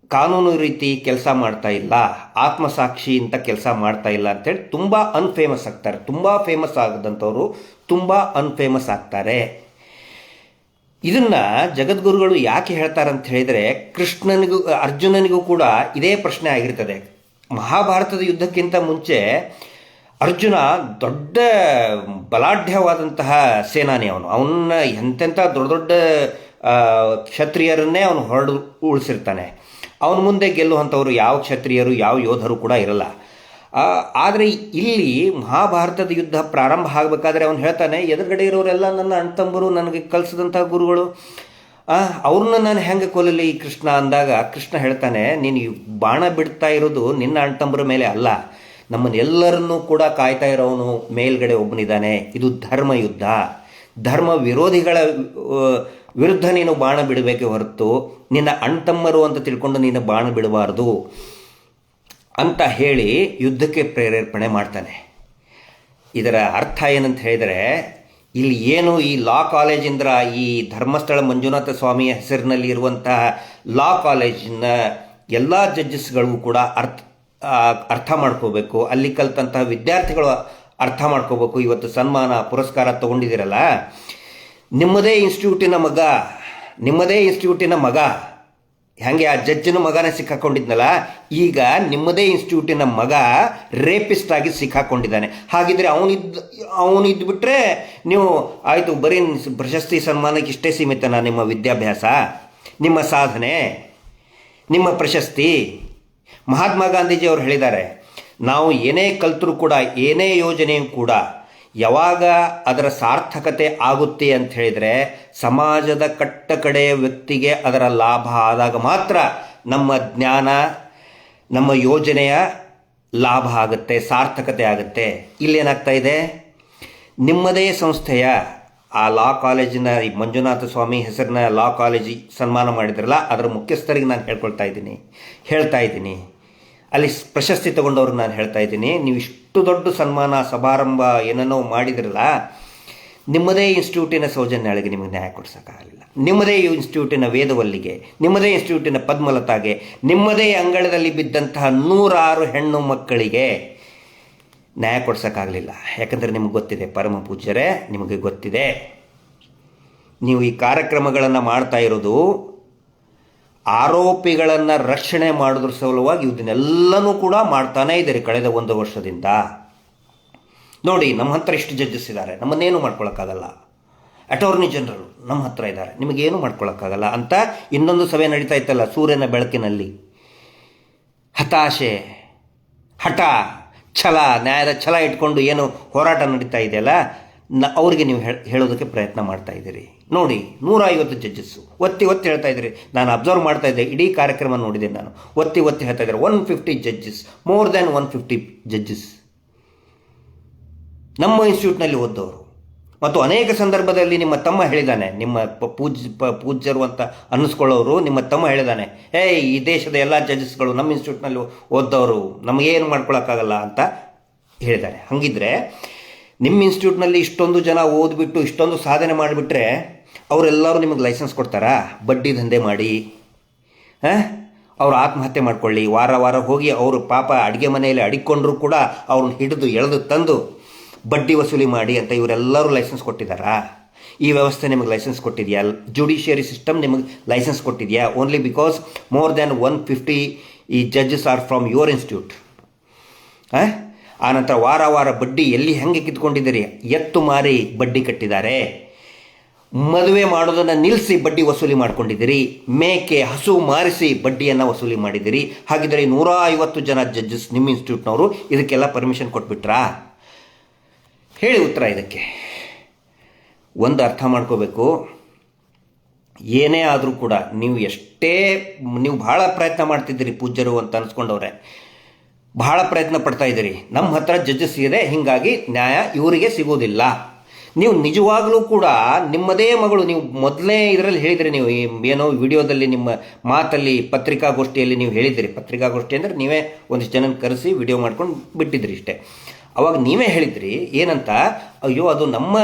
[SPEAKER 1] ಕಾನೂನು ರೀತಿ ಕೆಲಸ ಮಾಡ್ತಾ ಇಲ್ಲ, ಆತ್ಮಸಾಕ್ಷಿ ಅಂತ ಕೆಲಸ ಮಾಡ್ತಾ ಇಲ್ಲ ಅಂತೇಳಿ ತುಂಬ ಅನ್ಫೇಮಸ್ ಆಗ್ತಾರೆ. ತುಂಬ ಫೇಮಸ್ ಆಗದಂಥವ್ರು ತುಂಬ ಅನ್ಫೇಮಸ್ ಆಗ್ತಾರೆ. ಇದನ್ನ ಜಗದ್ಗುರುಗಳು ಯಾಕೆ ಹೇಳ್ತಾರೆ ಅಂತ ಹೇಳಿದರೆ, ಕೃಷ್ಣನಿಗೂ, ಅರ್ಜುನನಿಗೂ ಕೂಡ ಇದೇ ಪ್ರಶ್ನೆ ಆಗಿರ್ತದೆ. ಮಹಾಭಾರತದ ಯುದ್ಧಕ್ಕಿಂತ ಮುಂಚೆ ಅರ್ಜುನ ದೊಡ್ಡ ಬಲಾಢ್ಯವಾದಂತಹ ಸೇನಾನಿ ಅವನು. ಅವನ್ನ ಎಂತೆಂಥ ದೊಡ್ಡ ದೊಡ್ಡ ಕ್ಷತ್ರಿಯರನ್ನೇ ಅವನು ಹೊರಡು ಉಳಿಸಿರ್ತಾನೆ. ಅವನ ಮುಂದೆ ಗೆಲ್ಲುವಂಥವರು ಯಾವ ಕ್ಷತ್ರಿಯರು, ಯಾವ ಯೋಧರು ಕೂಡ ಇರಲ್ಲ. ಆದರೆ ಇಲ್ಲಿ ಮಹಾಭಾರತದ ಯುದ್ಧ ಪ್ರಾರಂಭ ಆಗಬೇಕಾದ್ರೆ ಅವನು ಹೇಳ್ತಾನೆ, ಎದುರುಗಡೆ ಇರೋರೆಲ್ಲ ನನ್ನ ಅಣ್ತಂಬರು, ನನಗೆ ಕಲಿಸಿದಂಥ ಗುರುಗಳು. ಅವ್ರನ್ನ ನಾನು ಹೆಂಗೆ ಕೊಲ್ಲಲಿ ಕೃಷ್ಣ ಅಂದಾಗ, ಕೃಷ್ಣ ಹೇಳ್ತಾನೆ, ನೀನು ಬಾಣ ಬಿಡ್ತಾ ಇರೋದು ನಿನ್ನ ಅಣ್ತಂಬರ ಮೇಲೆ ಅಲ್ಲ. ನಮ್ಮನ್ನೆಲ್ಲರನ್ನೂ ಕೂಡ ಕಾಯ್ತಾ ಇರೋವನು ಮೇಲ್ಗಡೆ ಒಬ್ಬನಿದ್ದಾನೆ. ಇದು ಧರ್ಮ ಯುದ್ಧ ಧರ್ಮ ವಿರೋಧಿಗಳ ವಿರುದ್ಧ ನೀನು ಬಾಣ ಬಿಡಬೇಕೆ ಹೊರತು ನಿನ್ನ ಅಣ್ತಮ್ಮರು ಅಂತ ತಿಳ್ಕೊಂಡು ನೀನು ಬಾಣ ಬಿಡಬಾರ್ದು ಅಂತ ಹೇಳಿ ಯುದ್ಧಕ್ಕೆ ಪ್ರೇರೇಪಣೆ ಮಾಡ್ತಾನೆ. ಇದರ ಅರ್ಥ ಏನಂತ ಹೇಳಿದರೆ, ಇಲ್ಲಿ ಏನು ಈ ಲಾ ಕಾಲೇಜಿಂದ ಈ ಧರ್ಮಸ್ಥಳ ಮಂಜುನಾಥ ಸ್ವಾಮಿಯ ಹೆಸರಿನಲ್ಲಿ ಇರುವಂತಹ ಲಾ ಕಾಲೇಜಿನ ಎಲ್ಲ ಜಡ್ಜಸ್ಗಳಿಗೂ ಕೂಡ ಅರ್ಥ ಅರ್ಥ ಮಾಡ್ಕೋಬೇಕು. ಅಲ್ಲಿ ಕಲಿತಂತಹ ವಿದ್ಯಾರ್ಥಿಗಳು ಅರ್ಥ ಮಾಡ್ಕೋಬೇಕು. ಇವತ್ತು ಸನ್ಮಾನ, ಪುರಸ್ಕಾರ ತಗೊಂಡಿದ್ದೀರಲ್ಲ? ನಿಮ್ಮದೇ ಇನ್ಸ್ಟಿಟ್ಯೂಟಿನ ಮಗ, ನಿಮ್ಮದೇ ಇನ್ಸ್ಟಿಟ್ಯೂಟಿನ ಮಗ. ಹಾಗೆ ಆ ಜಡ್ಜಿನ ಮಗನ ಸಿಕ್ಕಾಕೊಂಡಿದ್ನಲ್ಲ? ಈಗ ನಿಮ್ಮದೇ ಇನ್ಸ್ಟಿಟ್ಯೂಟಿನ ಮಗ ರೇಪಿಸ್ಟ್ ಆಗಿ ಸಿಕ್ಕಾಕೊಂಡಿದ್ದಾನೆ. ಹಾಗಿದ್ರೆ ಅವನಿದ್ದು ಅವನಿದ್ದು ಬಿಟ್ರೆ ನೀವು, ಆಯಿತು, ಬರೀ ಪ್ರಶಸ್ತಿ ಸನ್ಮಾನಕ್ಕೆ ಇಷ್ಟೇ ಸೀಮಿತನ ನಿಮ್ಮ ವಿದ್ಯಾಭ್ಯಾಸ? ನಿಮ್ಮ ಸಾಧನೆ? ನಿಮ್ಮ ಪ್ರಶಸ್ತಿ? ಮಹಾತ್ಮ ಗಾಂಧೀಜಿ ಅವರು ಹೇಳಿದ್ದಾರೆ ನಾವು ಏನೇ ಕಲ್ತರೂ ಕೂಡ, ಏನೇ ಯೋಜನೆಯೂ ಕೂಡ ಯಾವಾಗ ಅದರ ಸಾರ್ಥಕತೆ ಆಗುತ್ತೆ ಅಂತ ಹೇಳಿದರೆ, ಸಮಾಜದ ಕಟ್ಟ ಕಡೆಯ ವ್ಯಕ್ತಿಗೆ ಅದರ ಲಾಭ ಆದಾಗ ಮಾತ್ರ ನಮ್ಮ ಜ್ಞಾನ, ನಮ್ಮ ಯೋಜನೆಯ ಲಾಭ ಆಗುತ್ತೆ, ಸಾರ್ಥಕತೆ ಆಗುತ್ತೆ. ಇಲ್ಲೇನಾಗ್ತಾ ಇದೆ? ನಿಮ್ಮದೇ ಸಂಸ್ಥೆಯ, ಆ ಲಾ ಕಾಲೇಜಿನ ಮಂಜುನಾಥ ಸ್ವಾಮಿ ಹೆಸರಿನ ಲಾ ಕಾಲೇಜಿ ಸನ್ಮಾನ ಮಾಡಿದ್ರಲ್ಲ, ಅದರ ಮುಖ್ಯಸ್ಥರಿಗೆ ನಾನು ಹೇಳ್ಕೊಳ್ತಾ ಇದ್ದೀನಿ, ಹೇಳ್ತಾ ಇದ್ದೀನಿ. ಅಲ್ಲಿ ಪ್ರಶಸ್ತಿ ತಗೊಂಡವ್ರಿಗೆ ನಾನು ಹೇಳ್ತಾ ಇದ್ದೀನಿ. ನೀವು ಇಷ್ಟು ದೊಡ್ಡ ಸನ್ಮಾನ, ಸಮಾರಂಭ ಏನನ್ನೋ ಮಾಡಿದ್ರಲ್ಲ, ನಿಮ್ಮದೇ ಇನ್ಸ್ಟಿಟ್ಯೂಟಿನ ಸೌಜನ್ಯಾಳಿಗೆ ನಿಮಗೆ ನ್ಯಾಯ ಕೊಡ್ಸೋಕ್ಕಾಗಲಿಲ್ಲ. ನಿಮ್ಮದೇ ಇನ್ಸ್ಟಿಟ್ಯೂಟಿನ ವೇದವಲ್ಲಿಗೆ, ನಿಮ್ಮದೇ ಇನ್ಸ್ಟಿಟ್ಯೂಟಿನ ಪದ್ಮಲತಾಗೆ, ನಿಮ್ಮದೇ ಅಂಗಳದಲ್ಲಿ ಬಿದ್ದಂತಹ ನೂರಾರು ಹೆಣ್ಣು ಮಕ್ಕಳಿಗೆ ನ್ಯಾಯ ಕೊಡ್ಸೋಕ್ಕಾಗಲಿಲ್ಲ. ಯಾಕಂದರೆ ನಿಮಗೆ ಗೊತ್ತಿದೆ, ಪರಮ ಪೂಜ್ಯರೇ, ನಿಮಗೆ ಗೊತ್ತಿದೆ. ನೀವು ಈ ಕಾರ್ಯಕ್ರಮಗಳನ್ನು ಮಾಡ್ತಾ ಇರೋದು ಆರೋಪಿಗಳನ್ನು ರಕ್ಷಣೆ ಮಾಡೋದ್ರ ಸಲುವಾಗಿ ಇದನ್ನೆಲ್ಲನೂ ಕೂಡ ಮಾಡ್ತಾನೇ ಇದ್ದಾರೆ ಕಳೆದ ಒಂದು ವರ್ಷದಿಂದ. ನೋಡಿ, ನಮ್ಮ ಹತ್ರ ಇಷ್ಟು ಜಡ್ಜಸ್ ಇದ್ದಾರೆ ನಮ್ಮನ್ನೇನು ಮಾಡ್ಕೊಳ್ಳೋಕ್ಕಾಗಲ್ಲ ಅಟಾರ್ನಿ ಜನರಲ್ ನಮ್ಮ ಹತ್ರ ಇದ್ದಾರೆ ನಿಮಗೇನು ಮಾಡ್ಕೊಳ್ಳೋಕ್ಕಾಗಲ್ಲ ಅಂತ ಇನ್ನೊಂದು ಸಭೆ ನಡೀತಾ ಇತ್ತಲ್ಲ, ಸೂರ್ಯನ ಬೆಳಕಿನಲ್ಲಿ. ಹತಾಶೆ, ಹಠ, ಛಲ, ನ್ಯಾಯದ ಛಲ ಇಟ್ಕೊಂಡು ಏನು ಹೋರಾಟ ನಡೀತಾ ಇದೆಯಲ್ಲ ನ ಅವರಿಗೆ ನೀವು ಹೇಳ್- ಹೇಳೋದಕ್ಕೆ ಪ್ರಯತ್ನ ಮಾಡ್ತಾ ಇದ್ದೀರಿ. ನೋಡಿ ನೂರ ಐವತ್ತು ಜಡ್ಜಸ್ಸು ಒತ್ತಿ ಒತ್ತಿ ಹೇಳ್ತಾ ಇದ್ದೀರಿ. ನಾನು ಅಬ್ಸರ್ವ್ ಮಾಡ್ತಾ ಇದ್ದೆ, ಇಡೀ ಕಾರ್ಯಕ್ರಮ ನೋಡಿದೆ ನಾನು. ಒತ್ತಿ ಒತ್ತಿ ಹೇಳ್ತಾ ಇದ್ದಾರೆ. One fifty judges more than one fifty judges ನಮ್ಮ ಇನ್ಸ್ಟಿಟ್ಯೂಟ್ನಲ್ಲಿ ಓದ್ದವರು. ಮತ್ತು ಅನೇಕ ಸಂದರ್ಭದಲ್ಲಿ ನಿಮ್ಮ ತಮ್ಮ ಹೇಳಿದ್ದಾನೆ ನಿಮ್ಮ ಪೂಜ್ ಪೂಜ್ಯರು ಅಂತ ಅನ್ನಿಸ್ಕೊಳ್ಳೋರು ನಿಮ್ಮ ತಮ್ಮ ಹೇಳಿದ್ದಾನೆ ಏ ಈ ದೇಶದ ಎಲ್ಲ ಜಡ್ಜಸ್ಗಳು ನಮ್ಮ ಇನ್ಸ್ಟಿಟ್ಯೂಟ್ನಲ್ಲಿ ಓದ್ದವರು, ನಮಗೇನು ಮಾಡ್ಕೊಳಕ್ಕಾಗಲ್ಲ? ಅಂತ ಹೇಳಿದ್ದಾರೆ ಹಾಗಿದ್ರೆ ನಿಮ್ಮ ಇನ್ಸ್ಟಿಟ್ಯೂಟ್ನಲ್ಲಿ ಇಷ್ಟೊಂದು ಜನ ಓದ್ಬಿಟ್ಟು ಇಷ್ಟೊಂದು ಸಾಧನೆ ಮಾಡಿಬಿಟ್ರೆ ಅವರೆಲ್ಲರೂ ನಿಮಗೆ ಲೈಸೆನ್ಸ್ ಕೊಡ್ತಾರಾ? ಬಡ್ಡಿ ದಂಧೆ ಮಾಡಿ. ಹಾಂ? ಅವ್ರು ಆತ್ಮಹತ್ಯೆ ಮಾಡ್ಕೊಳ್ಳಿ. ವಾರ ವಾರ ಹೋಗಿ ಅವರು ಪಾಪ ಅಡುಗೆ ಮನೆಯಲ್ಲಿ ಅಡಿಕೊಂಡ್ರೂ ಕೂಡ ಅವ್ರನ್ನ ಹಿಡಿದು ಎಳೆದು ತಂದು ಬಡ್ಡಿ ವಸೂಲಿ ಮಾಡಿ ಅಂತ ಇವರೆಲ್ಲರೂ ಲೈಸೆನ್ಸ್ ಕೊಟ್ಟಿದ್ದಾರಾ? ಈ ವ್ಯವಸ್ಥೆ ನಿಮಗೆ ಲೈಸೆನ್ಸ್ ಕೊಟ್ಟಿದೆಯಾ? ಜುಡಿಷಿಯರಿ ಸಿಸ್ಟಮ್ ನಿಮಗೆ licence ಕೊಟ್ಟಿದೆಯಾ? Only because more than one fifty ಈ judges are from your institute ಹಾಂ? ಆನಂತರ ವಾರ ವಾರ ಬಡ್ಡಿ ಎಲ್ಲಿ ಹೆಂಗೆ ಕಿತ್ಕೊಂಡಿದ್ದೀರಿ? ಎತ್ತು ಮಾರಿ ಬಡ್ಡಿ ಕಟ್ಟಿದ್ದಾರೆ. ಮದುವೆ ಮಾಡೋದನ್ನು ನಿಲ್ಲಿಸಿ ಬಡ್ಡಿ ವಸೂಲಿ ಮಾಡ್ಕೊಂಡಿದ್ದೀರಿ. ಮೇಕೆ ಹಸು ಮಾರಿಸಿ ಬಡ್ಡಿಯನ್ನು ವಸೂಲಿ ಮಾಡಿದ್ದೀರಿ. ಹಾಗಿದ್ರೆ ಈ ನೂರ ಐವತ್ತು ಜನ ಜಡ್ಜಸ್ ನಿಮ್ಮ ಇನ್ಸ್ಟಿಟ್ಯೂಟ್ನವರು ಇದಕ್ಕೆಲ್ಲ ಪರ್ಮಿಷನ್ ಕೊಟ್ಬಿಟ್ರಾ? ಹೇಳಿ ಉತ್ತರ ಇದಕ್ಕೆ. ಒಂದು ಅರ್ಥ ಮಾಡ್ಕೋಬೇಕು. ಏನೇ ಆದರೂ ಕೂಡ ನೀವು ಎಷ್ಟೇ, ನೀವು ಭಾಳ ಪ್ರಯತ್ನ ಮಾಡ್ತಿದ್ದೀರಿ ಪೂಜ್ಯರು ಅಂತ ಅನ್ಸ್ಕೊಂಡವ್ರೆ. ಬಹಳ ಪ್ರಯತ್ನ ಪಡ್ತಾ ಇದ್ದೀರಿ. ನಮ್ಮ ಹತ್ರ ಜಡ್ಜಸ್ ಇದೆ, ಹೀಗಾಗಿ ನ್ಯಾಯ ಇವರಿಗೆ ಸಿಗೋದಿಲ್ಲ. ನೀವು ನಿಜವಾಗಲೂ ಕೂಡ ನಿಮ್ಮದೇ ಮಗಳು, ನೀವು ಮೊದಲೇ ಇದರಲ್ಲಿ ಹೇಳಿದ್ರಿ ನೀವು ಏನೋ ವಿಡಿಯೋದಲ್ಲಿ ನಿಮ್ಮ ಮಾತಲ್ಲಿ, ಪತ್ರಿಕಾಗೋಷ್ಠಿಯಲ್ಲಿ ನೀವು ಹೇಳಿದಿರಿ. ಪತ್ರಿಕಾಗೋಷ್ಠಿ ಅಂದರೆ ನೀವೇ ಒಂದಿಷ್ಟು ಜನನ ಕರೆಸಿ ವಿಡಿಯೋ ಮಾಡ್ಕೊಂಡು ಬಿಟ್ಟಿದ್ರಿ ಇಷ್ಟೇ. ಅವಾಗ ನೀವೇ ಹೇಳಿದ್ರಿ, ಏನಂತ, ಅಯ್ಯೋ ಅದು ನಮ್ಮ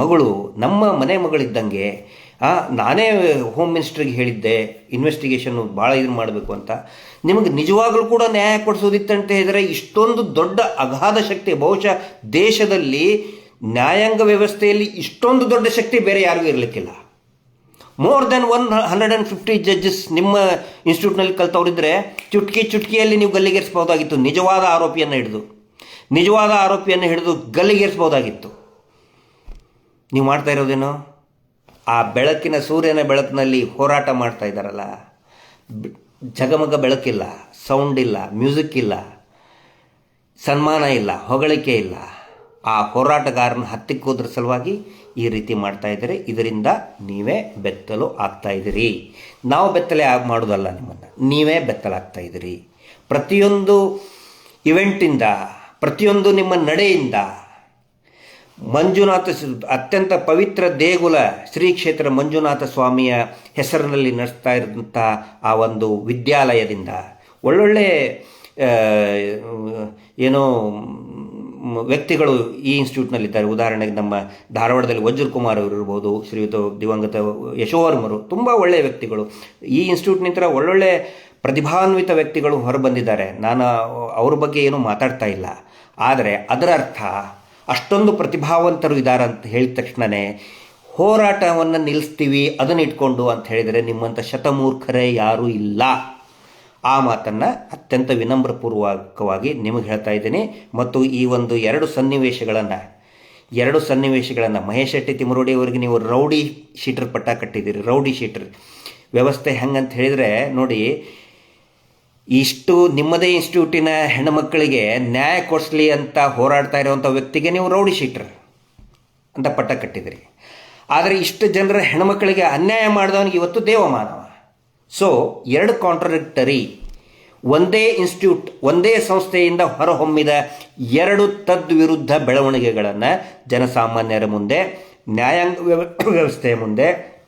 [SPEAKER 1] ಮಗಳು, ನಮ್ಮ ಮನೆ ಮಗಳಿದ್ದಂಗೆ ನಾನೇ ಹೋಮ್ ಮಿನಿಸ್ಟ್ರಿಗೆ ಹೇಳಿದ್ದೆ ಇನ್ವೆಸ್ಟಿಗೇಷನ್ ಭಾಳ ಇದು ಮಾಡಬೇಕು ಅಂತ. ನಿಮಗೆ ನಿಜವಾಗ್ಲೂ ಕೂಡ ನ್ಯಾಯ ಕೊಡಿಸೋದಿತ್ತಂತ ಹೇಳಿದರೆ ಇಷ್ಟೊಂದು ದೊಡ್ಡ ಅಗಾಧ ಶಕ್ತಿ, ಬಹುಶಃ ದೇಶದಲ್ಲಿ ನ್ಯಾಯಾಂಗ ವ್ಯವಸ್ಥೆಯಲ್ಲಿ ಇಷ್ಟೊಂದು ದೊಡ್ಡ ಶಕ್ತಿ ಬೇರೆ ಯಾರಿಗೂ ಇರಲಿಕ್ಕಿಲ್ಲ. More then one hundred and fifty judges ನಿಮ್ಮ ಇನ್ಸ್ಟಿಟ್ಯೂಟ್ನಲ್ಲಿ ಕಲ್ತವ್ರಿದ್ರೆ ಚುಟ್ಕಿ ಚುಟ್ಕಿಯಲ್ಲಿ ನೀವು ಗಲ್ಲಿಗೇರಿಸ್ಬೋದಾಗಿತ್ತು ನಿಜವಾದ ಆರೋಪಿಯನ್ನು ಹಿಡಿದು. ನಿಜವಾದ ಆರೋಪಿಯನ್ನು ಹಿಡಿದು ಗಲ್ಲಿಗೇರಿಸ್ಬೋದಾಗಿತ್ತು ನೀವು ಮಾಡ್ತಾ ಇರೋದೇನು? ಆ ಬೆಳಕಿನ ಸೂರ್ಯನ ಬೆಳಕಿನಲ್ಲಿ ಹೋರಾಟ ಮಾಡ್ತಾ ಇದ್ದಾರಲ್ಲ? ಜಗಮಗ ಬೆಳಕಿಲ್ಲ ಸೌಂಡ್ ಇಲ್ಲ ಮ್ಯೂಸಿಕ್ ಇಲ್ಲ, ಸನ್ಮಾನ ಇಲ್ಲ, ಹೊಗಳಿಕೆ ಇಲ್ಲ. ಆ ಹೋರಾಟಗಾರನ ಹತ್ತಿಕ್ಕೋದ್ರ ಸಲುವಾಗಿ ಈ ರೀತಿ ಮಾಡ್ತಾ ಇದ್ದಾರೆ. ಇದರಿಂದ ನೀವೇ ಬೆತ್ತಲು ಆಗ್ತಾ ಇದ್ದೀರಿ. ನಾವು ಬೆತ್ತಲೆ ಆಗಿ ಮಾಡೋದಲ್ಲ ನಿಮ್ಮನ್ನು. ನೀವೇ ಬೆತ್ತಲಾಗ್ತಾ ಇದ್ದೀರಿ. ಪ್ರತಿಯೊಂದು ಇವೆಂಟಿಂದ ಪ್ರತಿಯೊಂದು ನಿಮ್ಮ ನಡೆಯಿಂದ ಮಂಜುನಾಥ ಅತ್ಯಂತ ಪವಿತ್ರ ದೇಗುಲ ಶ್ರೀ ಕ್ಷೇತ್ರ ಮಂಜುನಾಥ ಸ್ವಾಮಿಯ ಹೆಸರಿನಲ್ಲಿ ನಡೆಸ್ತಾ ಇರೋಂಥ ಆ ಒಂದು ವಿದ್ಯಾಲಯದಿಂದ. ಒಳ್ಳೊಳ್ಳೆ ಏನೋ ವ್ಯಕ್ತಿಗಳು ಈ ಇನ್ಸ್ಟಿಟ್ಯೂಟ್ನಲ್ಲಿದ್ದಾರೆ. ಉದಾಹರಣೆಗೆ ನಮ್ಮ ಧಾರವಾಡದಲ್ಲಿ ವಜ್ರ ಕುಮಾರ್ ಅವರು ಇರ್ಬೋದು, ಶ್ರೀಯುತ ದಿವಂಗತ ಯಶೋವರ್ಮರು, ತುಂಬ ಒಳ್ಳೆಯ ವ್ಯಕ್ತಿಗಳು. ಈ ಇನ್ಸ್ಟಿಟ್ಯೂಟ್ನಿಂದ ಒಳ್ಳೊಳ್ಳೆ ಪ್ರತಿಭಾನ್ವಿತ ವ್ಯಕ್ತಿಗಳು ಹೊರಬಂದಿದ್ದಾರೆ. ನಾನು, ಅವ್ರ ಬಗ್ಗೆ ಏನೂ ಮಾತಾಡ್ತಾ ಇಲ್ಲ. ಆದರೆ ಅದರ ಅರ್ಥ ಅಷ್ಟೊಂದು ಪ್ರತಿಭಾವಂತರು ಇದ್ದಾರೆ ಅಂತ ಹೇಳಿದ ತಕ್ಷಣವೇ ಹೋರಾಟವನ್ನು ನಿಲ್ಲಿಸ್ತೀವಿ, ಅದನ್ನು ಇಟ್ಕೊಂಡು ಅಂತ ಹೇಳಿದರೆ ನಿಮ್ಮಂಥ ಶತಮೂರ್ಖರೇ ಯಾರೂ ಇಲ್ಲ. ಆ ಮಾತನ್ನು ಅತ್ಯಂತ ವಿನಮ್ರಪೂರ್ವಕವಾಗಿ ನಿಮಗೆ ಹೇಳ್ತಾ ಇದ್ದೀನಿ. ಮತ್ತು ಈ ಒಂದು ಎರಡು ಸನ್ನಿವೇಶಗಳನ್ನು ಎರಡು ಸನ್ನಿವೇಶಗಳನ್ನು ಮಹೇಶ್ ಶೆಟ್ಟಿ ತಿಮರೋಡಿ ಅವರಿಗೆ ನೀವು ರೌಡಿ ಶೀಟರ್ ಪಟ್ಟ ಕಟ್ಟಿದ್ದೀರಿ, ರೌಡಿ ಶೀಟರ್. ವ್ಯವಸ್ಥೆ ಹೆಂಗಂತ ಹೇಳಿದರೆ ನೋಡಿ ಇಷ್ಟು ನಿಮ್ಮದೇ ಇನ್ಸ್ಟಿಟ್ಯೂಟಿನ ಹೆಣ್ಣುಮಕ್ಕಳಿಗೆ ನ್ಯಾಯ ಕೊಡಿಸ್ಲಿ ಅಂತ ಹೋರಾಡ್ತಾ ಇರುವಂಥ ವ್ಯಕ್ತಿಗೆ ನೀವು ರೌಡಿ ಅಂತ ಪಟ್ಟ ಕಟ್ಟಿದಿರಿ ಆದರೆ ಇಷ್ಟು ಜನರ ಹೆಣ್ಮಕ್ಕಳಿಗೆ ಅನ್ಯಾಯ ಮಾಡಿದವನಿಗೆ ಇವತ್ತು ದೇವಮಾನವ. ಸೊ ಎರಡು ಕಾಂಟ್ರಡಿಕ್ಟರಿ ಒಂದೇ ಇನ್ಸ್ಟಿಟ್ಯೂಟ್, ಒಂದೇ ಸಂಸ್ಥೆಯಿಂದ ಹೊರಹೊಮ್ಮಿದ ಎರಡು ತದ್ವಿರುದ್ಧ ಬೆಳವಣಿಗೆಗಳನ್ನು ಜನಸಾಮಾನ್ಯರ ಮುಂದೆ, ನ್ಯಾಯಾಂಗ ವ್ಯವ- ವ್ಯವಸ್ಥೆಯ ಮುಂದೆ,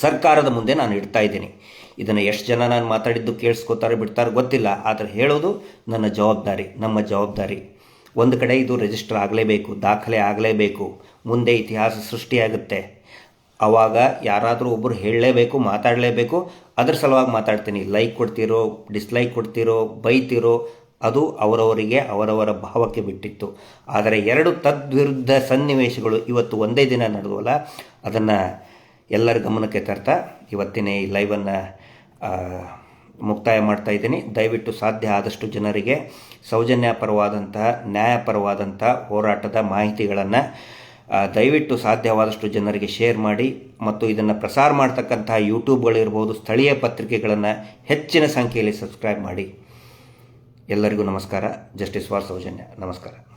[SPEAKER 1] ಸರ್ಕಾರದ ಮುಂದೆ ನಾನು ಇಡ್ತಾ ಇದ್ದೀನಿ. ಇದನ್ನು ಎಷ್ಟು ಜನ ನಾನು ಮಾತಾಡಿದ್ದು ಕೇಳಿಸ್ಕೋತಾರೆ ಬಿಡ್ತಾರೆ ಗೊತ್ತಿಲ್ಲ, ಆದರೆ ಹೇಳೋದು ನನ್ನ ಜವಾಬ್ದಾರಿ, ನಮ್ಮ ಜವಾಬ್ದಾರಿ. ಒಂದು ಕಡೆ ಇದು ರಿಜಿಸ್ಟರ್ ಆಗಲೇಬೇಕು, ದಾಖಲೆ ಆಗಲೇಬೇಕು, ಮುಂದೆ ಇತಿಹಾಸ ಸೃಷ್ಟಿಯಾಗುತ್ತೆ. ಆವಾಗ ಯಾರಾದರೂ ಒಬ್ಬರು ಹೇಳಲೇಬೇಕು, ಮಾತಾಡಲೇಬೇಕು, ಅದ್ರ ಸಲುವಾಗಿ ಮಾತಾಡ್ತೀನಿ. ಲೈಕ್ ಕೊಡ್ತೀರೋ ಡಿಸ್ಲೈಕ್ ಕೊಡ್ತೀರೋ, ಬೈತೀರೋ, ಅದು ಅವರವರಿಗೆ, ಅವರವರ ಭಾವಕ್ಕೆ ಬಿಟ್ಟಿತ್ತು. ಆದರೆ ಎರಡು ತದ್ವಿರುದ್ಧ ಸನ್ನಿವೇಶಗಳು ಇವತ್ತು ಒಂದೇ ದಿನ ನಡೆದವಲ್ಲ, ಅದನ್ನು ಎಲ್ಲರ ಗಮನಕ್ಕೆ ತರ್ತಾ ಇವತ್ತಿನ ಈ ಲೈವನ್ನು ಮುಕ್ತಾಯ ಮಾಡ್ತಾ ಇದ್ದೀನಿ. ದಯವಿಟ್ಟು ಸಾಧ್ಯ ಆದಷ್ಟು ಜನರಿಗೆ ಸೌಜನ್ಯಪರವಾದಂತಹ ನ್ಯಾಯಪರವಾದಂಥ ಹೋರಾಟದ ಮಾಹಿತಿಗಳನ್ನು ದಯವಿಟ್ಟು ಸಾಧ್ಯವಾದಷ್ಟು ಜನರಿಗೆ ಶೇರ್ ಮಾಡಿ ಮತ್ತು ಇದನ್ನು ಪ್ರಸಾರ ಮಾಡ್ತಕ್ಕಂತಹ ಯೂಟ್ಯೂಬ್ಗಳಿರ್ಬೋದು ಸ್ಥಳೀಯ ಪತ್ರಿಕೆಗಳನ್ನು ಹೆಚ್ಚಿನ ಸಂಖ್ಯೆಯಲ್ಲಿ ಸಬ್ಸ್ಕ್ರೈಬ್ ಮಾಡಿ. ಎಲ್ಲರಿಗೂ ನಮಸ್ಕಾರ. ಜಸ್ಟಿಸ್ ವಾರ್ ಸೌಜನ್ಯ. ನಮಸ್ಕಾರ.